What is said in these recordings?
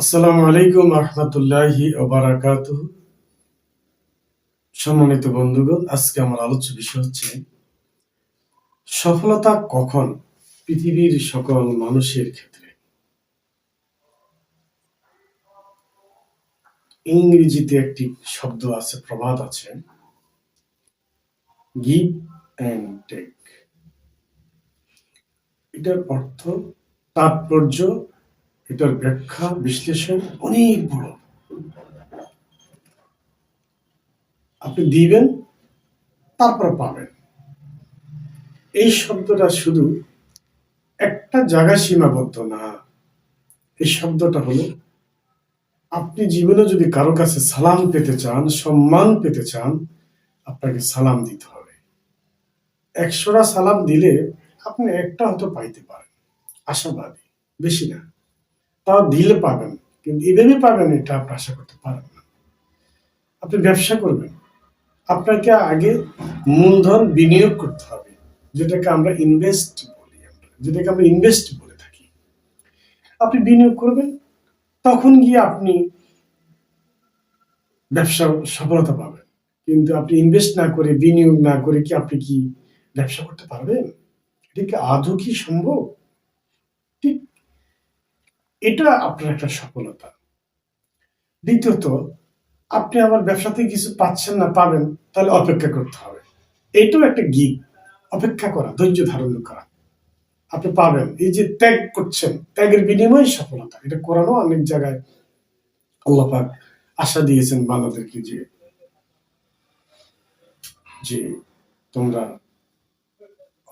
আসসালামু আলাইকুম রহমতুল্লাহি ওবারাকাত সম্মানিত বন্ধুগণ, আজকে আমার আলোচ্য বিষয় হচ্ছে, সফলতা কখন পৃথিবীর সকল মানুষের ক্ষেত্রে? ইংরেজিতে একটি শব্দ আছে, প্রবাদ আছে গিভ অ্যান্ড টেক এটার অর্থ তাৎপর্য এটার ব্যাখ্যা, বিশ্লেষণ অনেক বড়। আপনি দিবেন, তারপর পাবেন। এই শব্দটা শুধু একটা জায়গায় সীমাবদ্ধ না। এই শব্দটা হলো, আপনি জীবনে যদি কারও কাছে সালাম পেতে চান, সম্মান পেতে চান, আপনাকে সালাম দিতে হবে। একশোটা সালাম দিলে আপনি একটা হয়তো পাইতে পারেন। আশাবাদী, বেশি না। তাও দিলে পাবেন, কিন্তু এভাবে পাবেন এটা আপনি আশা করতে পারেন না। আপনি ব্যবসা করবেন, আপনাকে আগে মূলধন বিনিয়োগ করতে হবে, যেটাকে আমরা ইনভেস্ট বলি আমরা, যেটাকে আমরা ইনভেস্ট বলে থাকি। আপনি বিনিয়োগ করবেন, তখন গিয়ে আপনি ব্যবসা সফলতা পাবেন, কিন্তু আপনি ইনভেস্ট না করে, বিনিয়োগ না করে কি আপনি কি ব্যবসা করতে পারবেন? এটা কি আদৌ কি সম্ভব? ঠিক এটা আপনার একটা সফলতা। দ্বিতীয়ত, আপনি আমার ব্যবসাতে কিছু পাচ্ছেন না, পাবেন, তাহলে অপেক্ষা করতে হবে। এটাও একটা গিক অপেক্ষা করা, ধৈর্য ধারণ করা। আপনি পাবেন, এই যে ত্যাগ করছেন, ত্যাগের বিনিময়ে সফলতা, এটা করানো অনেক জায়গায় আল্লাপাক আশা দিয়েছেন বাংলাদেশকে যে যে তোমরা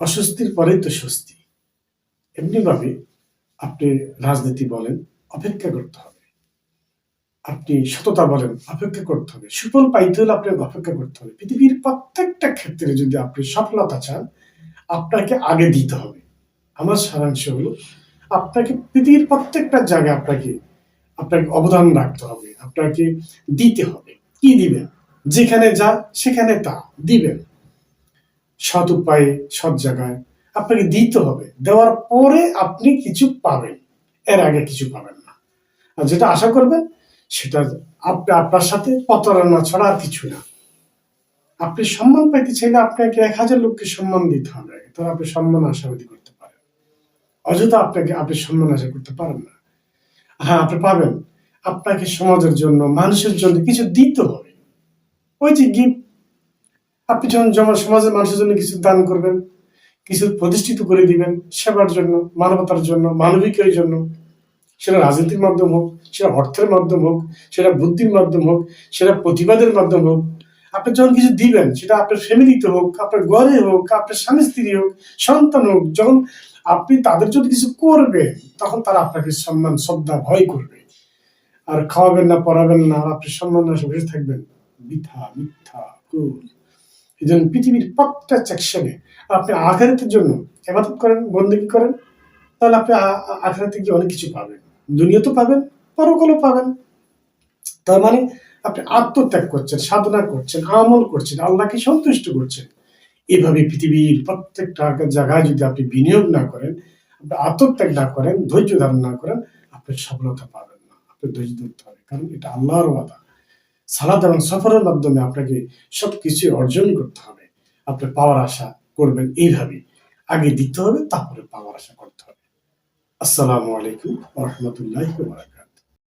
অস্বস্তির পরেই তো স্বস্তি। এমনি ভাবে আপনি রাজনীতি বলেন, অপেক্ষা করতে হবে। আপনি সততা বলেন, অপেক্ষা করতে হবে। সুফল পাইতে হলে আপনাকে অপেক্ষা করতে হবে। পৃথিবীর প্রত্যেকটা ক্ষেত্রে যদি আপনি সফলতা চান, আপনাকে আগে দিতে হবে। আমার সারাংশ হলো, আপনাকে পৃথিবীর প্রত্যেকটা জায়গায় আপনাকে আপনাকে অবদান রাখতে হবে, আপনাকে দিতে হবে। কি দিবেন? যেখানে যা, সেখানে তা দিবেন। সৎ উপায়ে, সৎ জায়গায় আপনাকে দিতে হবে। দেওয়ার পরে আপনি কিছু পাবেন। এর আগে কিছু পাবেন না। আর যেটা আশা করবেন, সেটা আপনি আপনার সাথে প্রতারণা ছাড়া আর কিছু না। আপনি সম্মান পাইতে চাইলে আপনাকে এক হাজার লোককে সম্মান দিতে হবে। তাহলে আপনি সম্মান আশাবাদী করতে পারেন। অযথা আপনাকে আপনি সম্মান আশা করতে পারেন না। হ্যাঁ আপনি পাবেন। আপনাকে সমাজের জন্য, মানুষের জন্য কিছু দিতে হবে। ওই যে গিফট। আপনি যখন জমা সমাজের মানুষের জন্য কিছু দান করবেন কিছু প্রতিষ্ঠিত করে দিবেন সেবার জন্য, মানবতার জন্য, মানবিকের জন্য। সেটা রাজনীতির মাধ্যম হোক, সেটা অর্থের মাধ্যম হোক, সেটা বুদ্ধির মাধ্যম হোক, সেটা প্রতিবাদের মাধ্যম হোক। আপনি যখন কিছু দিবেন, সেটা আপনার ফ্যামিলিতে হোক, আপনার ঘরে হোক, আপনার স্বামী স্ত্রী হোক, সন্তান হোক, যখন আপনি তাদের জন্য কিছু করবেন, তখন তারা আপনাকে সম্মান, শ্রদ্ধা, ভয় করবে। আর খাওয়াবেন না, পড়াবেন না, আপনি সম্মান না বসে থাকবেন। মিথ্যা মিথ্যা এই পৃথিবীর প্রত্যেকটা সেকশনে আপনি আখেরাতের জন্য এবাদত করেন, বন্দেগি করেন, তাহলে আপনি আখেরাতে গিয়ে অনেক কিছু পাবেন। দুনিয়া তো পাবেন, পরকালও পাবেন। তার মানে আপনি আত্মত্যাগ করছেন, সাধনা করছেন, আমল করছেন, আল্লাহকে সন্তুষ্ট করছেন। এভাবে পৃথিবীর প্রত্যেকটা জায়গায় যদি আপনি বিনিয়োগ না করেন, আপনি আত্মত্যাগ না করেন, ধৈর্য ধারণ না করেন আপনি সফলতা পাবেন না আপনি ধৈর্য ধরতে হবে। কারণ এটা আল্লাহর ওয়াদা। সালাদ এবং সফরের মাধ্যমে আপনাকে সব কিছু অর্জন করতে হবে। আপনি পাওয়ার আশা করবেন এইভাবে। আগে দিতে হবে, তারপরে পাওয়ার আশা করতে হবে। আসসালামু আলাইকুম রহমতুল্লাহ